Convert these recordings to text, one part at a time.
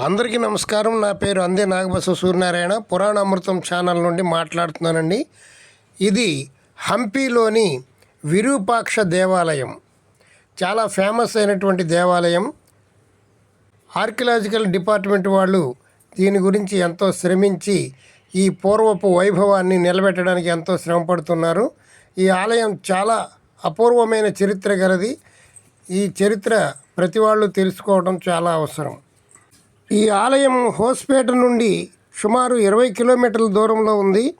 అందరికీ నమస్కారం. నా పేరు అందే నాగబసవ సూర్యనారాయణ. పురాణ అమృతం ఛానల్ నుండి మాట్లాడుతున్నానండి. ఇది హంపీలోని విరూపాక్ష దేవాలయం. చాలా ఫేమస్ అయినటువంటి దేవాలయం. ఆర్కియలాజికల్ డిపార్ట్మెంట్ వాళ్ళు దీని గురించి ఎంతో శ్రమించి ఈ పూర్వపు వైభవాన్ని నిలబెట్టడానికి ఎంతో శ్రమ పడుతున్నారు ఈ ఆలయం చాలా అపూర్వమైన చరిత్ర గలది. ఈ చరిత్ర ప్రతి వాళ్ళు తెలుసుకోవడం చాలా అవసరం. ఈ ఆలయం హోస్పేట నుండి సుమారు ఇరవై కిలోమీటర్ల దూరంలో ఉంది.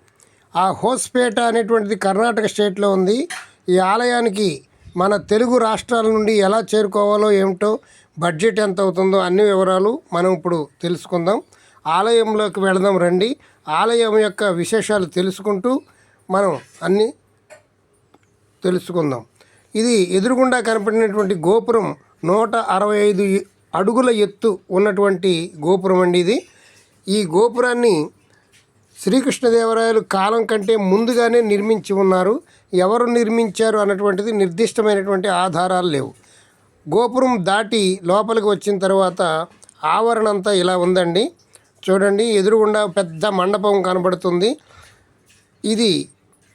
ఆ హోస్పేట అనేటువంటిది కర్ణాటక స్టేట్లో ఉంది. ఈ ఆలయానికి మన తెలుగు రాష్ట్రాల నుండి ఎలా చేరుకోవాలో ఏమిటో బడ్జెట్ ఎంత అవుతుందో అన్ని వివరాలు మనం ఇప్పుడు తెలుసుకుందాం. ఆలయంలోకి వెళదాం రండి. ఆలయం యొక్క విశేషాలు తెలుసుకుంటూ మనం అన్నీ తెలుసుకుందాం. ఇది ఎదురుగుండా కనపడినటువంటి గోపురం నూట అరవై ఐదు అడుగుల ఎత్తు ఉన్నటువంటి గోపురం అండి ఇది. ఈ గోపురాన్ని శ్రీకృష్ణదేవరాయలు కాలం కంటే ముందుగానే నిర్మించి ఉన్నారు. ఎవరు నిర్మించారు అన్నటువంటిది నిర్దిష్టమైనటువంటి ఆధారాలు లేవు. గోపురం దాటి లోపలికి వచ్చిన తర్వాత ఆవరణ అంతా ఇలా ఉందండి. చూడండి ఎదురుగుండా పెద్ద మండపం కనబడుతుంది. ఇది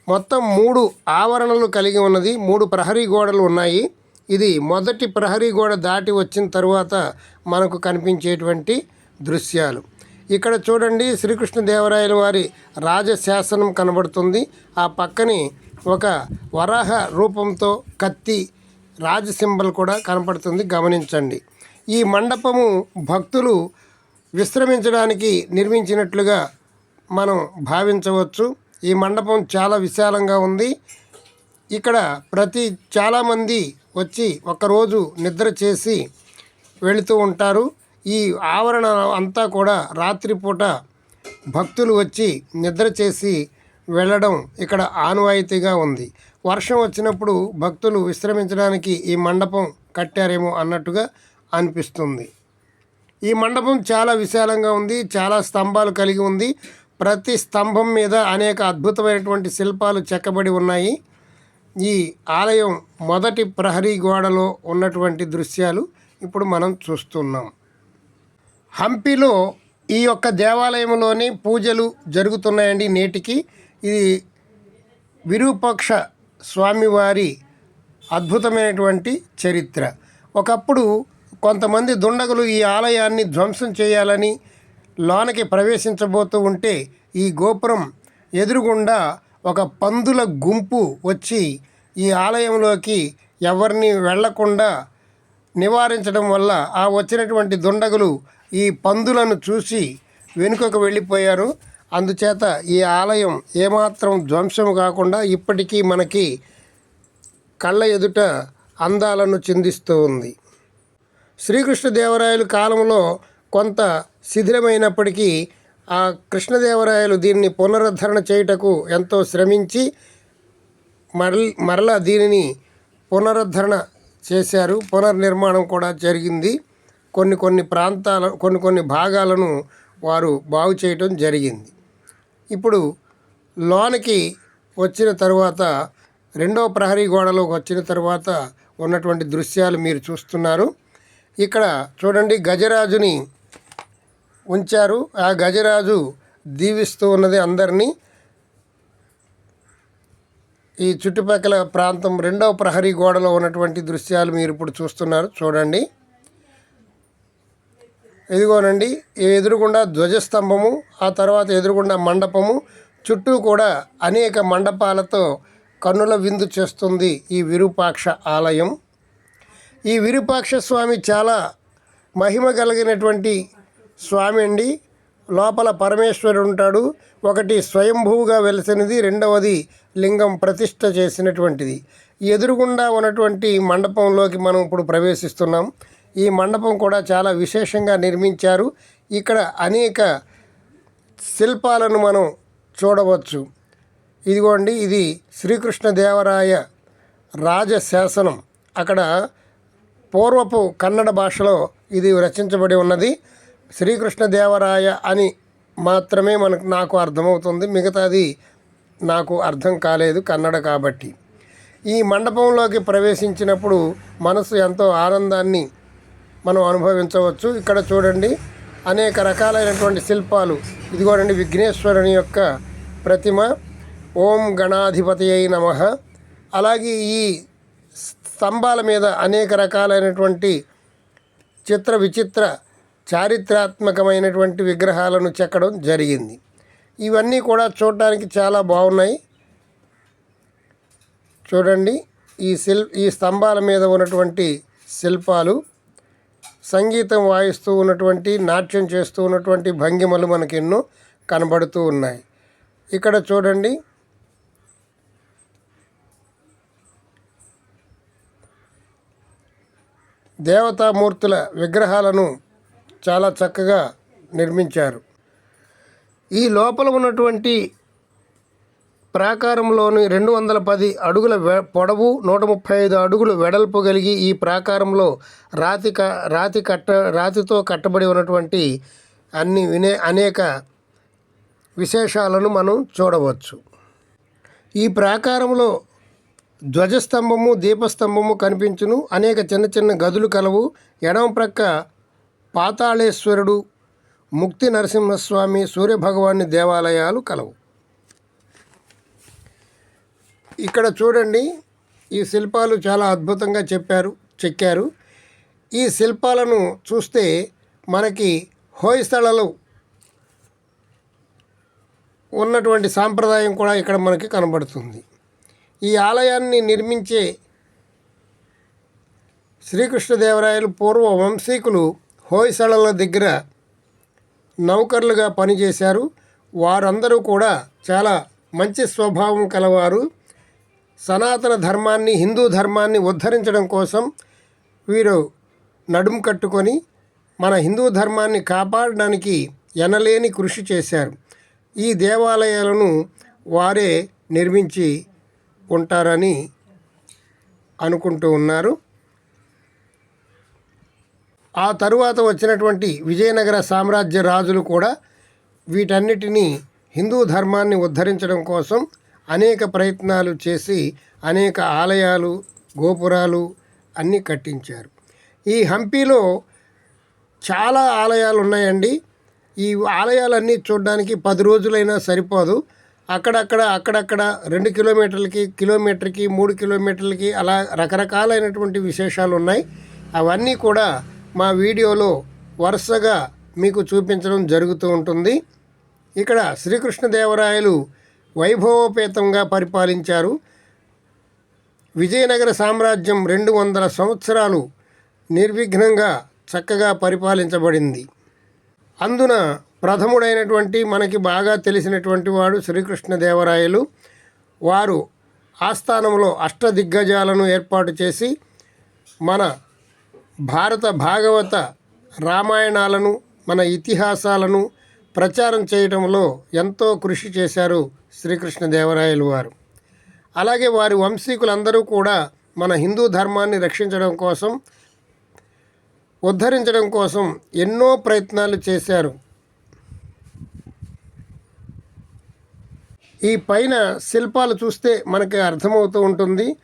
మొత్తం మూడు ఆవరణలు కలిగి ఉన్నది మూడు ప్రహరీ గోడలు ఉన్నాయి. ఇది మొదటి ప్రహరీ గోడ దాటి వచ్చిన తరువాత మనకు కనిపించేటువంటి దృశ్యాలు. ఇక్కడ చూడండి శ్రీకృష్ణదేవరాయల వారి రాజశాసనం కనబడుతుంది. ఆ పక్కనే ఒక వరాహ రూపంతో కత్తి రాజ సింబల్ కూడా కనపడుతుంది. గమనించండి. ఈ మండపము భక్తులు విశ్రమించడానికి నిర్మించినట్లుగా మనం భావించవచ్చు. ఈ మండపం చాలా విశాలంగా ఉంది. ఇక్కడ ప్రతి చాలామంది వచ్చి ఒకరోజు నిద్ర చేసి వెళుతూ ఉంటారు. ఈ ఆవరణ అంతా కూడా రాత్రిపూట భక్తులు వచ్చి నిద్ర చేసి వెళ్ళడం ఇక్కడ ఆనవాయితీగా ఉంది. వర్షం వచ్చినప్పుడు భక్తులు విశ్రమించడానికి ఈ మండపం కట్టారేమో అన్నట్టుగా అనిపిస్తుంది. ఈ మండపం చాలా విశాలంగా ఉంది చాలా స్తంభాలు కలిగి ఉంది. ప్రతి స్తంభం మీద అనేక అద్భుతమైనటువంటి శిల్పాలు చెక్కబడి ఉన్నాయి. ఈ ఆలయం మొదటి ప్రహరీ గోడలో ఉన్నటువంటి దృశ్యాలు ఇప్పుడు మనం చూస్తున్నాం. హంపిలో ఈ యొక్క దేవాలయంలోనే పూజలు జరుగుతున్నాయండి నేటికి. ఇది విరూపక్ష స్వామివారి అద్భుతమైనటువంటి చరిత్ర. ఒకప్పుడు కొంతమంది దుండగులు ఈ ఆలయాన్ని ధ్వంసం చేయాలని లోనకి ప్రవేశించబోతూ ఉంటే ఈ గోపురం ఎదురుగుండా ఒక పందుల గుంపు వచ్చి ఈ ఆలయంలోకి ఎవరిని వెళ్ళకుండా నివారించడం వల్ల ఆ వచ్చినటువంటి దుండగులు ఈ పందులను చూసి వెనుకకు వెళ్ళిపోయారు. అందుచేత ఈ ఆలయం ఏమాత్రం ధ్వంసం కాకుండా ఇప్పటికీ మనకి కళ్ళ ఎదుట అందాలను చిందిస్తూ ఉంది. శ్రీకృష్ణదేవరాయలు కాలంలో కొంత శిథిలమైనప్పటికీ ఆ కృష్ణదేవరాయలు దీన్ని పునరుద్ధరణ చేయుటకు ఎంతో శ్రమించి మరల్ మరలా దీనిని పునరుద్ధరణ చేశారు. పునర్నిర్మాణం కూడా జరిగింది. కొన్ని కొన్ని ప్రాంతాల కొన్ని కొన్ని భాగాలను వారు బాగు చేయటం జరిగింది. ఇప్పుడు లోనికి వచ్చిన తర్వాత రెండో ప్రహరీ గోడలోకి వచ్చిన తర్వాత ఉన్నటువంటి దృశ్యాలు మీరు చూస్తున్నారు. ఇక్కడ చూడండి గజరాజుని ఉంచారు. ఆ గజరాజు దీవిస్తూ ఉన్నది అందరినీ. ఈ చుట్టుపక్కల ప్రాంతం రెండవ ప్రహరీ గోడలో ఉన్నటువంటి దృశ్యాలు మీరు ఇప్పుడు చూస్తున్నారు. చూడండి. ఇదిగోనండి. ఎదురుగుండా ధ్వజస్తంభము ఆ తర్వాత ఎదురుగుండా మండపము. చుట్టూ కూడా అనేక మండపాలతో కన్నుల విందు చేస్తుంది ఈ విరూపాక్ష ఆలయం. ఈ విరూపాక్ష స్వామి చాలా మహిమ కలిగినటువంటి స్వామి అండి. లోపల పరమేశ్వరుడు ఉంటాడు. ఒకటి స్వయంభూగా వెలిసినది రెండవది లింగం ప్రతిష్ట చేసినటువంటిది. ఎదురుగుండా ఉన్నటువంటి మండపంలోకి మనం ఇప్పుడు ప్రవేశిస్తున్నాం. ఈ మండపం కూడా చాలా విశేషంగా నిర్మించారు. ఇక్కడ అనేక శిల్పాలను మనం చూడవచ్చు. ఇదిగోండి ఇది శ్రీకృష్ణదేవరాయ రాజశాసనం. అక్కడ పూర్వపు కన్నడ భాషలో ఇది రచించబడి ఉన్నది. శ్రీకృష్ణదేవరాయ అని మాత్రమే మనకు నాకు అర్థమవుతుంది. మిగతాది నాకు అర్థం కాలేదు కన్నడ కాబట్టి. ఈ మండపంలోకి ప్రవేశించినప్పుడు మనసు ఎంతో ఆనందాన్ని మనం అనుభవించవచ్చు. ఇక్కడ చూడండి అనేక రకాలైనటువంటి శిల్పాలు. ఇదిగోనండి విఘ్నేశ్వరుని యొక్క ప్రతిమ. ఓం గణాధిపతి అయి నమ. అలాగే ఈ స్తంభాల మీద అనేక రకాలైనటువంటి చిత్ర విచిత్ర చారిత్రాత్మకమైనటువంటి విగ్రహాలను చెక్కడం జరిగింది. ఇవన్నీ కూడా చూడడానికి చాలా బాగున్నాయి. చూడండి ఈ శిల్ ఈ స్తంభాల మీద ఉన్నటువంటి శిల్పాలు సంగీతం వాయిస్తూ ఉన్నటువంటి నాట్యం చేస్తూ ఉన్నటువంటి భంగిమలు మనకి ఎన్నో కనబడుతూ ఉన్నాయి. ఇక్కడ చూడండి దేవతామూర్తుల విగ్రహాలను చాలా చక్కగా నిర్మించారు. ఈ లోపల ఉన్నటువంటి ప్రాకారంలోని రెండు వందల పది అడుగుల పొడవు నూట ముప్పై ఐదు అడుగులు వెడల్పు కలిగి ఈ ప్రాకారంలో రాతి క రాతి కట్ట రాతితో కట్టబడి ఉన్నటువంటి అన్ని వినే అనేక విశేషాలను మనం చూడవచ్చు. ఈ ప్రాకారంలో ధ్వజస్తంభము దీపస్తంభము కనిపించును. అనేక చిన్న చిన్న గదులు కలవు. ఎడమ ప్రక్క పాతాళేశ్వరుడు ముక్తి నరసింహస్వామి సూర్యభగవాని దేవాలయాలు కలవు. ఇక్కడ చూడండి ఈ శిల్పాలు చాలా అద్భుతంగా చెప్పారు చెక్కారు. ఈ శిల్పాలను చూస్తే మనకి హోయస్థలలో ఉన్నటువంటి సాంప్రదాయం కూడా ఇక్కడ మనకి కనబడుతుంది. ఈ ఆలయాన్ని నిర్మించే శ్రీకృష్ణదేవరాయలు పూర్వ వంశీకులు హోయసళల దగ్గర నౌకర్లుగా పనిచేశారు. వారందరూ కూడా చాలా మంచి స్వభావం కలవారు. సనాతన ధర్మాన్ని హిందూ ధర్మాన్ని ఉద్ధరించడం కోసం వీరు నడుం కట్టుకొని మన హిందూ ధర్మాన్ని కాపాడడానికి ఎనలేని కృషి చేశారు. ఈ దేవాలయాలను వారే నిర్మించి ఉంటారని అనుకుంటూ ఉన్నారు. ఆ తరువాత వచ్చినటువంటి విజయనగర సామ్రాజ్య రాజులు కూడా వీటన్నిటినీ హిందూ ధర్మాన్ని ఉద్ధరించడం కోసం అనేక ప్రయత్నాలు చేసి అనేక ఆలయాలు గోపురాలు అన్నీ కట్టించారు. ఈ హంపీలో చాలా ఆలయాలు ఉన్నాయండి. ఈ ఆలయాలన్నీ చూడడానికి పది రోజులైనా సరిపోదు. అక్కడక్కడ అక్కడక్కడ రెండు కిలోమీటర్లకి కిలోమీటర్కి మూడు కిలోమీటర్లకి అలా రకరకాలైనటువంటి విశేషాలు ఉన్నాయి అవన్నీ కూడా మా వీడియోలో వరుసగా మీకు చూపించడం జరుగుతూ ఉంటుంది. ఇక్కడ శ్రీకృష్ణదేవరాయలు వైభవోపేతంగా పరిపాలించారు. విజయనగర సామ్రాజ్యం రెండు వందల సంవత్సరాలు నిర్విఘ్నంగా చక్కగా పరిపాలించబడింది. అందున ప్రథముడైనటువంటి మనకి బాగా తెలిసినటువంటి వాడు శ్రీకృష్ణదేవరాయలు. వారు ఆస్థానంలో అష్టదిగ్గజాలను ఏర్పాటు చేసి మన భారత భాగవత రామాయణాలను మన ఇతిహాసాలను ప్రచారం చేయడంలో ఎంతో కృషి చేశారు శ్రీకృష్ణదేవరాయలు వారు. అలాగే వారి వంశీకులందరూ కూడా మన హిందూ ధర్మాన్ని రక్షించడం కోసం ఉద్ధరించడం కోసం ఎన్నో ప్రయత్నాలు చేశారు. ఈ పైన శిల్పాలు చూస్తే మనకి అర్థమవుతూ ఉంటుంది.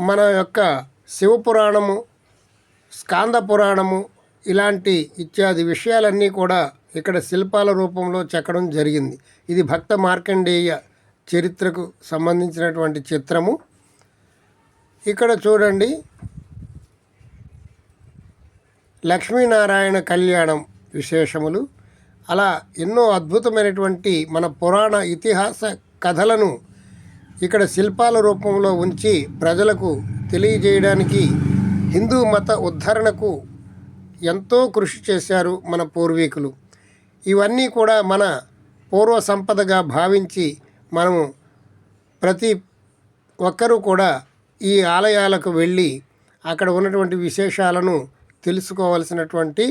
మన యొక్క శివపురాణము స్కాంద పురాణము ఇలాంటి ఇత్యాది విషయాలన్నీ కూడా ఇక్కడ శిల్పాల రూపంలో చెక్కడం జరిగింది. ఇది భక్త మార్కండేయ చరిత్రకు సంబంధించినటువంటి చిత్రము. ఇక్కడ చూడండి. లక్ష్మీనారాయణ కళ్యాణం విశేషములు. అలా ఎన్నో అద్భుతమైనటువంటి మన పురాణ ఇతిహాస కథలను ఇక్కడ శిల్పాల రూపంలో ఉంచి ప్రజలకు తెలియజేయడానికి హిందూ మత ఉద్ధరణకు ఎంతో కృషి చేశారు మన పూర్వీకులు. ఇవన్నీ కూడా మన పూర్వ సంపదగా భావించి మనము ప్రతి ఒక్కరూ కూడా ఈ ఆలయాలకు వెళ్ళి అక్కడ ఉన్నటువంటి విశేషాలను తెలుసుకోవలసినటువంటి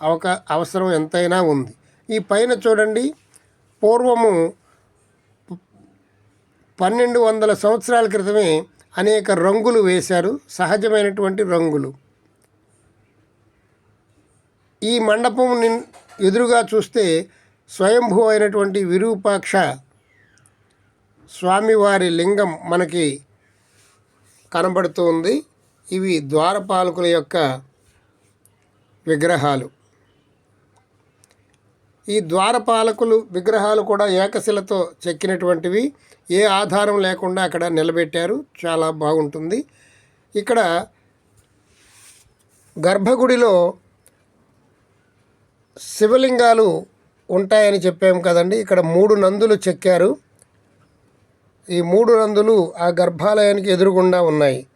అవకా అవసరం ఎంతైనా ఉంది. ఈ పైన చూడండి పూర్వము పన్నెండు వందల సంవత్సరాల క్రితమే అనేక రంగులు వేశారు. సహజమైనటువంటి రంగులు. ఈ మండపం నిన్ ఎదురుగా చూస్తే స్వయంభూ అయినటువంటి విరూపాక్ష స్వామివారి లింగం మనకి కనబడుతుంది. ఇవి ద్వారపాలకుల యొక్క విగ్రహాలు. ఈ ద్వారపాలకులు విగ్రహాలు కూడా ఏకశిలతో చెక్కినటువంటివి. ఏ ఆధారం లేకుండా అక్కడ నిలబెట్టారు. చాలా బాగుంటుంది. ఇక్కడ గర్భగుడిలో శివలింగాలు ఉంటాయని చెప్పాము కదండి. ఇక్కడ మూడు నందులు చెక్కారు. ఈ మూడు నందులు ఆ గర్భాలయానికి ఎదురుగుండా ఉన్నాయి.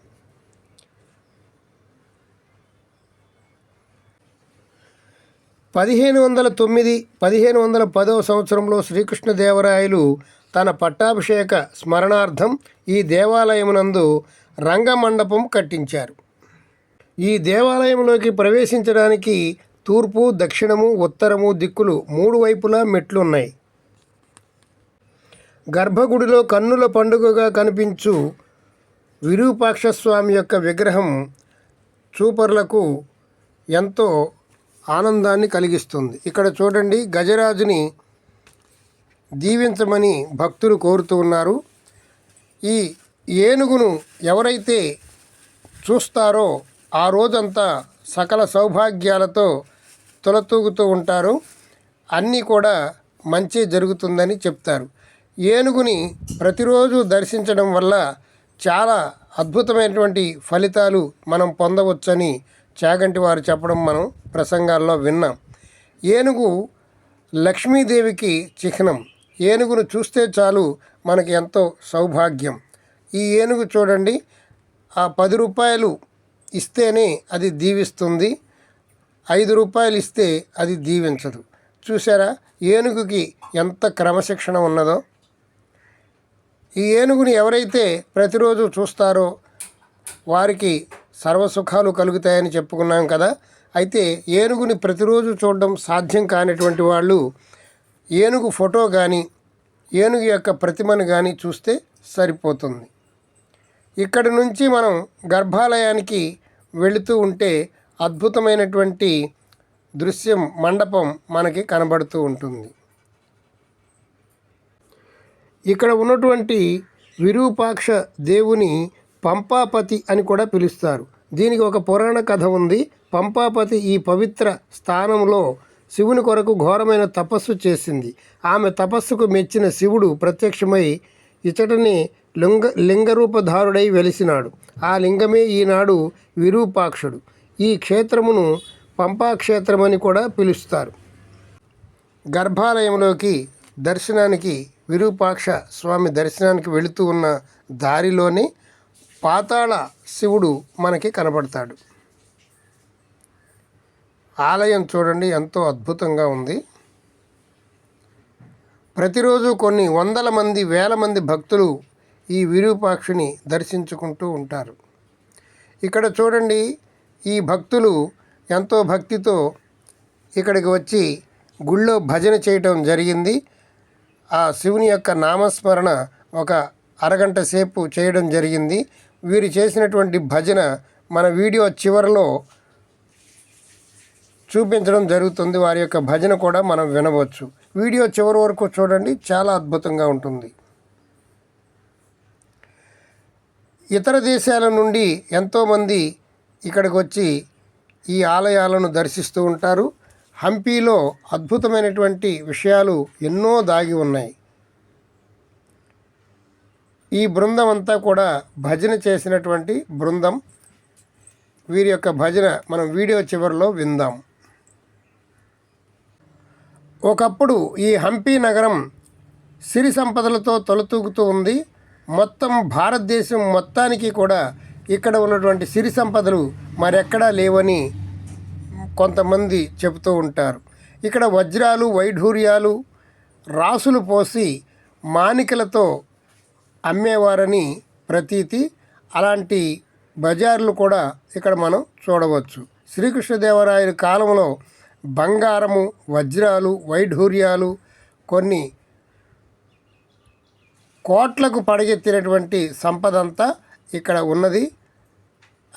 పదిహేను వందల తొమ్మిది పదిహేను వందల పదవ సంవత్సరంలో శ్రీకృష్ణదేవరాయలు తన పట్టాభిషేక స్మరణార్థం ఈ దేవాలయమునందు రంగమండపం కట్టించారు. ఈ దేవాలయంలోకి ప్రవేశించడానికి తూర్పు దక్షిణము ఉత్తరము దిక్కులు మూడు వైపులా మెట్లు ఉన్నాయి గర్భగుడిలో కన్నుల పండుగగా కనిపించు విరూపాక్ష స్వామి యొక్క విగ్రహం చూపర్లకు ఎంతో ఆనందాన్ని కలిగిస్తుంది. ఇక్కడ చూడండి గజరాజుని దీవించమని భక్తులు కోరుతూ ఉన్నారు. ఈ ఏనుగును ఎవరైతే చూస్తారో ఆ రోజంతా సకల సౌభాగ్యాలతో తొలతూగుతూ ఉంటారు. అన్నీ కూడా మంచి జరుగుతుందని చెప్తారు. ఏనుగుని ప్రతిరోజు దర్శించడం వల్ల చాలా అద్భుతమైనటువంటి ఫలితాలు మనం పొందవచ్చని చాగంటి వారు చెప్పడం మనం ప్రసంగాల్లో విన్నాం. ఏనుగు లక్ష్మీదేవికి చిహ్నం. ఏనుగును చూస్తే చాలు మనకి ఎంతో సౌభాగ్యం. ఈ ఏనుగు చూడండి ఆ పది రూపాయలు ఇస్తేనే అది దీవిస్తుంది ఐదు రూపాయలు ఇస్తే అది దీవించదు. చూసారా ఏనుగుకి ఎంత క్రమశిక్షణ ఉన్నదో. ఈ ఏనుగుని ఎవరైతే ప్రతిరోజు చూస్తారో వారికి సర్వసుఖాలు కలుగుతాయని చెప్పుకున్నాం కదా. అయితే ఏనుగుని ప్రతిరోజు చూడడం సాధ్యం కానిటువంటి వాళ్ళు ఏనుగు ఫోటో కానీ ఏనుగు యొక్క ప్రతిమను కానీ చూస్తే సరిపోతుంది. ఇక్కడి నుంచి మనం గర్భాలయానికి వెళుతూ ఉంటే అద్భుతమైనటువంటి దృశ్యం మండపం మనకి కనబడుతూ ఉంటుంది. ఇక్కడ ఉన్నటువంటి విరూపాక్ష దేవుని పంపాపతి అని కూడా పిలుస్తారు. దీనికి ఒక పురాణ కథ ఉంది. పంపాపతి ఈ పవిత్ర స్థానంలో శివుని కొరకు ఘోరమైన తపస్సు చేసింది. ఆమె తపస్సుకు మెచ్చిన శివుడు ప్రత్యక్షమై ఇతడిని లింగ లింగరూపధారుడై వెలిసినాడు. ఆ లింగమే ఈనాడు విరూపాక్షుడు. ఈ క్షేత్రమును పంపాక్షేత్రమని కూడా పిలుస్తారు. గర్భాలయంలోకి దర్శనానికి విరూపాక్ష స్వామి దర్శనానికి వెళుతూ ఉన్న దారిలోనే పాతాళ శివుడు మనకి కనబడతాడు. ఆలయం చూడండి ఎంతో అద్భుతంగా ఉంది. ప్రతిరోజు కొన్ని వందల మంది వేల మంది భక్తులు ఈ విరూపాక్షుని దర్శించుకుంటూ ఉంటారు. ఇక్కడ చూడండి ఈ భక్తులు ఎంతో భక్తితో ఇక్కడికి వచ్చి గుళ్ళో భజన చేయటం జరిగింది. ఆ శివుని యొక్క నామస్మరణ ఒక అరగంట సేపు చేయడం జరిగింది. వీరు చేసినటువంటి భజన మన వీడియో చివరిలో చూపించడం జరుగుతుంది. వారి యొక్క భజన కూడా మనం వినవచ్చు. వీడియో చివరి వరకు చూడండి. చాలా అద్భుతంగా ఉంటుంది. ఇతర దేశాల నుండి ఎంతోమంది ఇక్కడికి వచ్చి ఈ ఆలయాలను దర్శిస్తూ ఉంటారు. హంపీలో అద్భుతమైనటువంటి విషయాలు ఎన్నో దాగి ఉన్నాయి. ఈ బృందం అంతా కూడా భజన చేసినటువంటి బృందం. వీరి యొక్క భజన మనం వీడియో చివరిలో విందాం. ఒకప్పుడు ఈ హంపి నగరం సిరి సంపదలతో తొలతూగుతూ ఉంది. మొత్తం భారతదేశం మొత్తానికి కూడా ఇక్కడ ఉన్నటువంటి సిరి సంపదలు మరెక్కడా లేవని కొంతమంది చెబుతూ ఉంటారు. ఇక్కడ వజ్రాలు వైఢూర్యాలు రాసులు పోసి మానికలతో అమ్మేవారని ప్రతీతి. అలాంటి బజార్లు కూడా ఇక్కడ మనం చూడవచ్చు. శ్రీకృష్ణదేవరాయల కాలంలో బంగారము వజ్రాలు వైఢూర్యాలు కొన్ని కోట్లకు పడగెత్తినటువంటి సంపద అంతా ఇక్కడ ఉన్నది.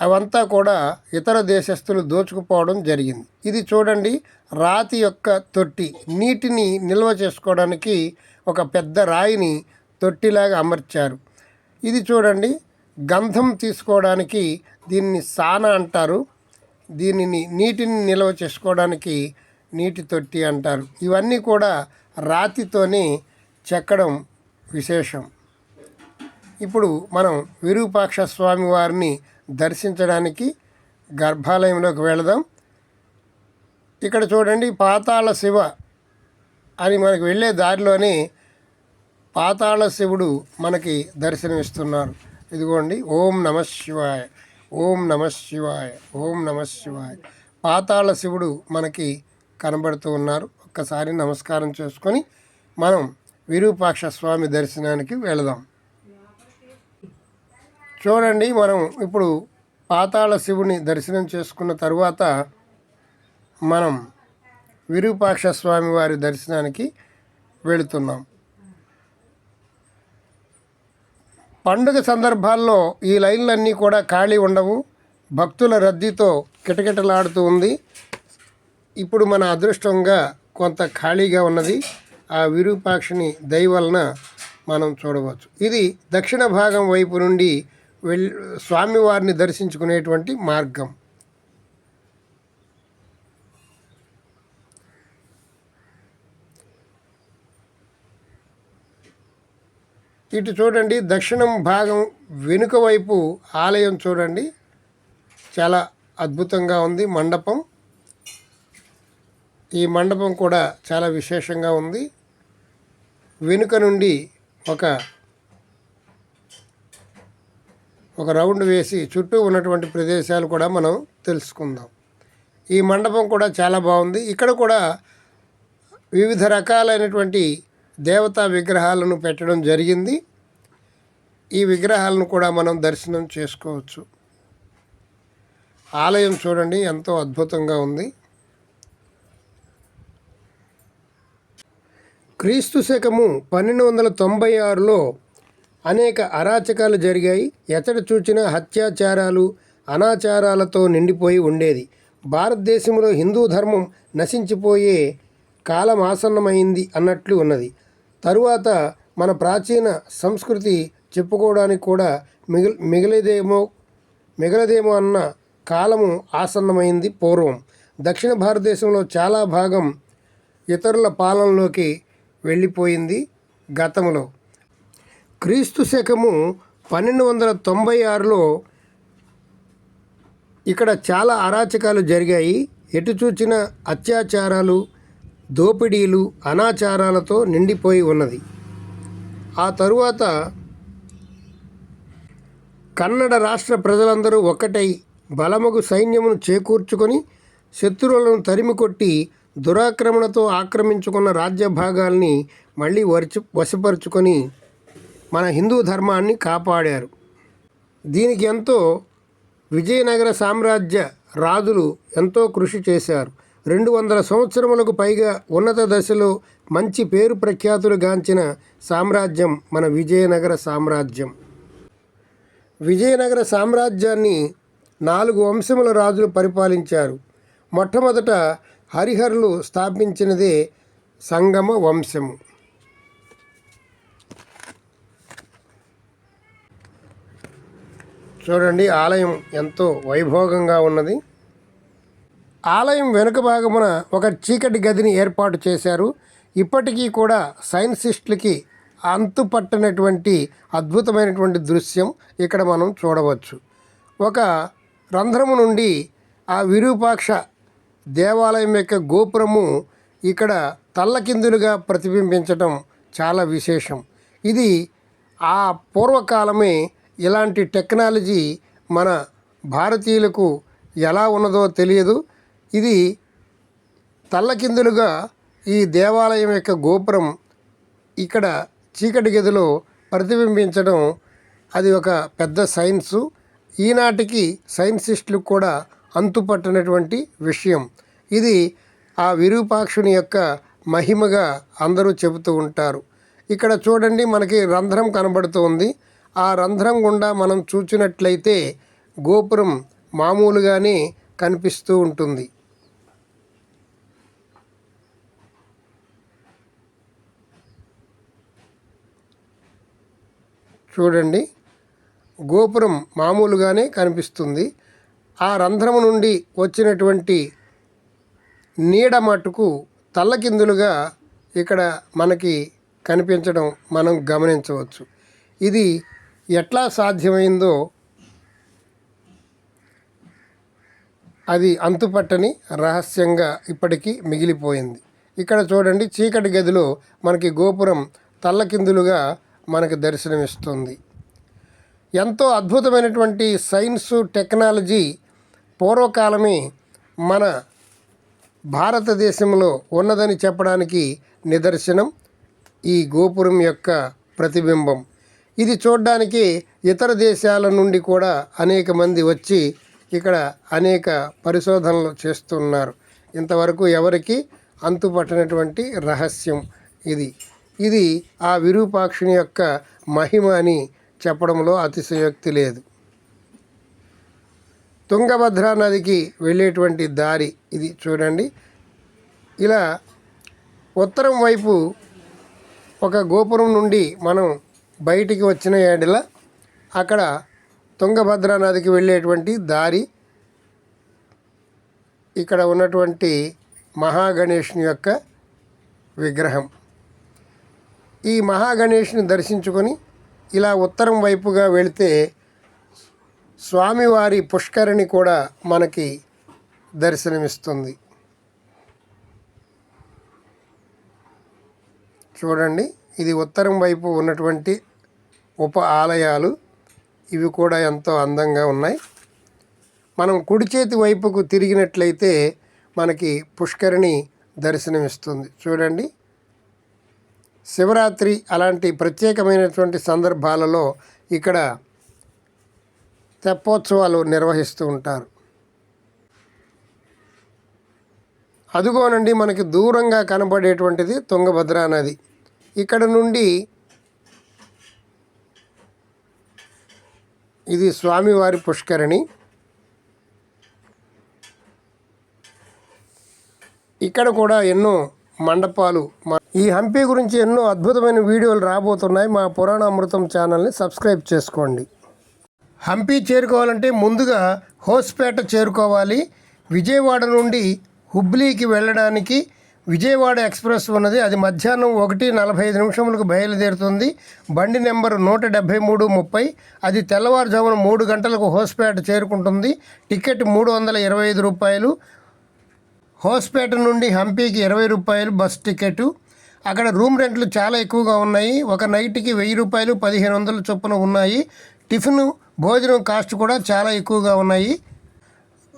అవంతా కూడా ఇతర దేశస్తులు దోచుకుపోవడం జరిగింది. ఇది చూడండి రాతి యొక్క తొట్టి. నీటిని నిల్వ చేసుకోవడానికి ఒక పెద్ద రాయిని తొట్టిలాగా అమర్చారు. ఇది చూడండి గంధం తీసుకోవడానికి దీన్ని సాన అంటారు. దీనిని నీటిని నిల్వ చేసుకోవడానికి నీటి తొట్టి అంటారు. ఇవన్నీ కూడా రాతితోని చెక్కడం విశేషం. ఇప్పుడు మనం విరూపాక్ష స్వామి వారిని దర్శించడానికి గర్భాలయంలోకి వెళదాం. ఇక్కడ చూడండి పాతాళ శివ అని మనకు వెళ్ళే దారిలోనే పాతాళ శివుడు మనకి దర్శనమిస్తున్నారు. ఇదిగోండి ఓం నమ శివాయ. ఓం నమ శివాయ ఓం నమ శివాయ. పాతాళ శివుడు మనకి కనబడుతూ ఉన్నారు. ఒక్కసారి నమస్కారం చేసుకొని మనం విరూపాక్ష స్వామి దర్శనానికి వెళదాం. చూడండి మనం ఇప్పుడు పాతాళ శివుని దర్శనం చేసుకున్న తరువాత మనం విరూపాక్ష స్వామి వారి దర్శనానికి వెళుతున్నాం. పండుగ సందర్భాల్లో ఈ లైన్లన్నీ కూడా ఖాళీ ఉండవు. భక్తుల రద్దీతో కిటకిటలాడుతూ ఉంది. ఇప్పుడు మన అదృష్టంగా కొంత ఖాళీగా ఉన్నది. ఆ విరూపాక్షిని దయవలన మనం చూడవచ్చు. ఇది దక్షిణ భాగం వైపు నుండి వెళ్ స్వామివారిని దర్శించుకునేటువంటి మార్గం. ఇటు చూడండి దక్షిణం భాగం వెనుక వైపు ఆలయం చూడండి. చాలా అద్భుతంగా ఉంది మండపం. ఈ మండపం కూడా చాలా విశేషంగా ఉంది. వెనుక నుండి ఒక ఒక రౌండ్ వేసి చుట్టూ ఉన్నటువంటి ప్రదేశాలు కూడా మనం తెలుసుకుందాం. ఈ మండపం కూడా చాలా బాగుంది. ఇక్కడ కూడా వివిధ రకాలైనటువంటి దేవతా విగ్రహాలను పెట్టడం జరిగింది. ఈ విగ్రహాలను కూడా మనం దర్శనం చేసుకోవచ్చు. ఆలయం చూడండి ఎంతో అద్భుతంగా ఉంది. క్రీస్తు శకము పన్నెండు వందల తొంభై ఆరులో అనేక అరాచకాలు జరిగాయి. ఎతడ చూచిన హత్యాచారాలు అనాచారాలతో నిండిపోయి ఉండేది. భారతదేశంలో హిందూ ధర్మం నశించిపోయే కాలం ఆసన్నమైంది అన్నట్లు ఉన్నది. తరువాత మన ప్రాచీన సంస్కృతి చెప్పుకోవడానికి కూడా మిగిలి మిగిలేదేమో మిగలదేమో అన్న కాలము ఆసన్నమైంది పూర్వం. దక్షిణ భారతదేశంలో చాలా భాగం ఇతరుల పాలనలోకి వెళ్ళిపోయింది గతంలో. క్రీస్తు శకము పన్నెండు వందల తొంభై ఆరులో ఇక్కడ చాలా అరాచకాలు జరిగాయి. ఎటు చూచిన అత్యాచారాలు దోపిడీలు అనాచారాలతో నిండిపోయి ఉన్నది. ఆ తరువాత కన్నడ రాష్ట్ర ప్రజలందరూ ఒక్కటై బలముగు సైన్యమును చేకూర్చుకొని శత్రువులను తరిమికొట్టి దురాక్రమణతో ఆక్రమించుకున్న రాజ్య భాగాల్ని మళ్ళీ వరిచి వశపరుచుకొని మన హిందూ ధర్మాన్ని కాపాడారు. దీనికి ఎంతో విజయనగర సామ్రాజ్య రాజులు ఎంతో కృషి చేశారు. రెండు వందల సంవత్సరములకు పైగా ఉన్నత దశలో మంచి పేరు ప్రఖ్యాతులు గాంచిన సామ్రాజ్యం మన విజయనగర సామ్రాజ్యం. విజయనగర సామ్రాజ్యాన్ని నాలుగు వంశముల రాజులు పరిపాలించారు. మొట్టమొదట హరిహరులు స్థాపించినదే సంగమ వంశము. చూడండి ఆలయం ఎంతో వైభోగంగా ఉన్నది. ఆలయం వెనుక భాగమున ఒక చీకటి గదిని ఏర్పాటు చేశారు. ఇప్పటికీ కూడా సైన్సిస్టులకి అంతుపట్టనటువంటి అద్భుతమైనటువంటి దృశ్యం ఇక్కడ మనం చూడవచ్చు. ఒక రంధ్రము నుండి ఆ విరూపాక్ష దేవాలయం యొక్క గోపురము ఇక్కడ తల్లకిందులుగా ప్రతిబింబించటం చాలా విశేషం. ఇది ఆ పూర్వకాలమే ఇలాంటి టెక్నాలజీ మన భారతీయులకు ఎలా ఉన్నదో తెలియదు. ఇది తల్లకిందులుగా ఈ దేవాలయం యొక్క గోపురం ఇక్కడ చీకటి గదిలో ప్రతిబింబించడం అది ఒక పెద్ద సైన్సు. ఈనాటికి సైన్సిస్టులకు కూడా అంతుపట్టనటువంటి విషయం. ఇది ఆ విరూపాక్షుని యొక్క మహిమగా అందరూ చెబుతూ ఉంటారు. ఇక్కడ చూడండి మనకి రంధ్రం కనబడుతుంది. ఆ రంధ్రం గుండా మనం చూచినట్లయితే గోపురం మామూలుగానే కనిపిస్తూ ఉంటుంది. చూడండి. గోపురం మామూలుగానే కనిపిస్తుంది. ఆ రంధ్రము నుండి వచ్చినటువంటి నీడ మట్టుకు తల్లకిందులుగా ఇక్కడ మనకి కనిపించడం మనం గమనించవచ్చు. ఇది ఎట్లా సాధ్యమైందో అది అంతుపట్టని రహస్యంగా ఇప్పటికీ మిగిలిపోయింది. ఇక్కడ చూడండి చీకటి గదిలో మనకి గోపురం తల్లకిందులుగా మనకు దర్శనమిస్తుంది. ఎంతో అద్భుతమైనటువంటి సైన్సు టెక్నాలజీ పూర్వకాలమే మన భారతదేశంలో ఉన్నదని చెప్పడానికి నిదర్శనం ఈ గోపురం యొక్క ప్రతిబింబం. ఇది చూడడానికి ఇతర దేశాల నుండి కూడా అనేక మంది వచ్చి ఇక్కడ అనేక పరిశోధనలు చేస్తున్నారు. ఇంతవరకు ఎవరికి అంతుపట్టనటువంటి రహస్యం ఇది. ఇది ఆ విరూపాక్షుని యొక్క మహిమ అని చెప్పడంలో అతిశయోక్తి లేదు. తుంగభద్ర నదికి వెళ్ళేటువంటి దారి ఇది చూడండి. ఇలా ఉత్తరం వైపు ఒక గోపురం నుండి మనం బయటికి వచ్చిన ఏడల అక్కడ తుంగభద్ర నదికి వెళ్ళేటువంటి దారి ఇక్కడ ఉన్నటువంటి మహాగణేషుని యొక్క విగ్రహం. ఈ మహాగణేష్ని దర్శించుకొని ఇలా ఉత్తరం వైపుగా వెళితే స్వామివారి పుష్కరిణి కూడా మనకి దర్శనమిస్తుంది. చూడండి ఇది ఉత్తరం వైపు ఉన్నటువంటి ఉప ఆలయాలు. ఇవి కూడా ఎంతో అందంగా ఉన్నాయి. మనం కుడి చేతి వైపుకు తిరిగినట్లయితే మనకి పుష్కరిణి దర్శనమిస్తుంది. చూడండి శివరాత్రి అలాంటి ప్రత్యేకమైనటువంటి సందర్భాలలో ఇక్కడ తెప్పోత్సవాలు నిర్వహిస్తూ ఉంటారు. అదుగోనండి మనకి దూరంగా కనబడేటువంటిది తుంగభద్రా నది. ఇక్కడ నుండి ఇది స్వామివారి పుష్కరిణి. ఇక్కడ కూడా ఎన్నో మండపాలు ఈ హంపి గురించి ఎన్నో అద్భుతమైన వీడియోలు రాబోతున్నాయి. మా పురాణ అమృతం ఛానల్ని సబ్స్క్రైబ్ చేసుకోండి. హంపి చేరుకోవాలంటే ముందుగా హోస్పేట చేరుకోవాలి. విజయవాడ నుండి హుబ్లీకి వెళ్ళడానికి విజయవాడ ఎక్స్ప్రెస్ ఉన్నది. అది మధ్యాహ్నం ఒకటి నలభై ఐదు నిమిషములకు బయలుదేరుతుంది. బండి నెంబరు నూట డెబ్భై మూడు ముప్పై. అది తెల్లవారుజామున మూడు గంటలకు హోస్పేట చేరుకుంటుంది. టికెట్ మూడు వందల ఇరవై ఐదు రూపాయలు. హోస్పేట నుండి హంపీకి ఇరవై రూపాయలు బస్ టికెట్. అక్కడ రూమ్ రెంట్లు చాలా ఎక్కువగా ఉన్నాయి. ఒక నైట్కి వెయ్యి రూపాయలు పదిహేను వందల చొప్పున ఉన్నాయి. టిఫిన్ భోజనం కాస్ట్ కూడా చాలా ఎక్కువగా ఉన్నాయి.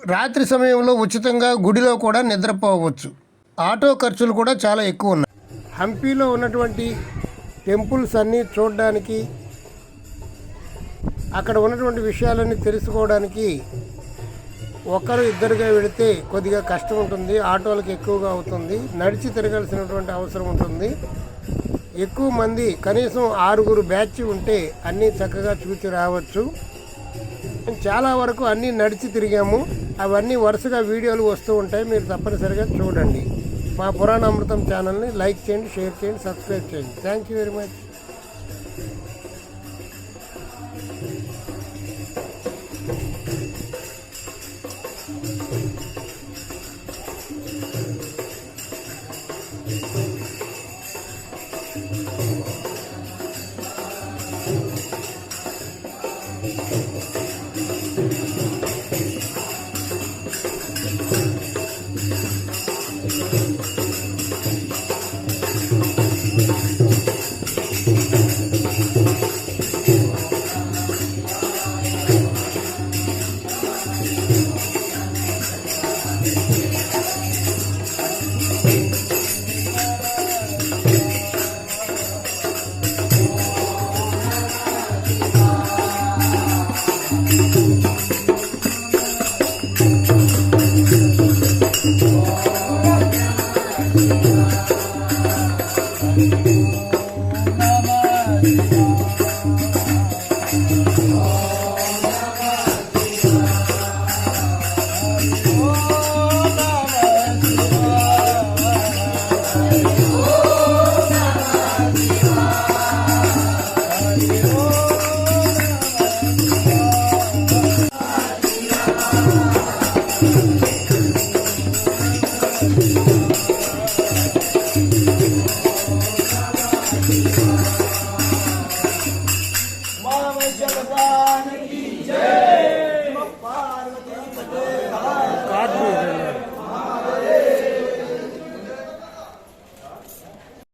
రాత్రి సమయంలో ఉచితంగా గుడిలో కూడా నిద్రపోవచ్చు. ఆటో ఖర్చులు కూడా చాలా ఎక్కువ ఉన్నాయి. హంపీలో ఉన్నటువంటి టెంపుల్స్ అన్నీ చూడడానికి అక్కడ ఉన్నటువంటి విషయాలన్నీ తెలుసుకోవడానికి ఒకరు ఇద్దరుగా వెళితే కొద్దిగా కష్టం ఉంటుంది ఆటోలకు ఎక్కువగా అవుతుంది నడిచి తిరగాల్సినటువంటి అవసరం ఉంటుంది. ఎక్కువ మంది కనీసం ఆరుగురు బ్యాచ్ ఉంటే అన్నీ చక్కగా చూసి రావచ్చు. చాలా వరకు అన్నీ నడిచి తిరిగాము. అవన్నీ వరుసగా వీడియోలు వస్తూ ఉంటాయి మీరు తప్పనిసరిగా చూడండి. మా పురాణ అమృతం ఛానల్ని లైక్ చేయండి షేర్ చేయండి సబ్స్క్రైబ్ చేయండి. Thank you very much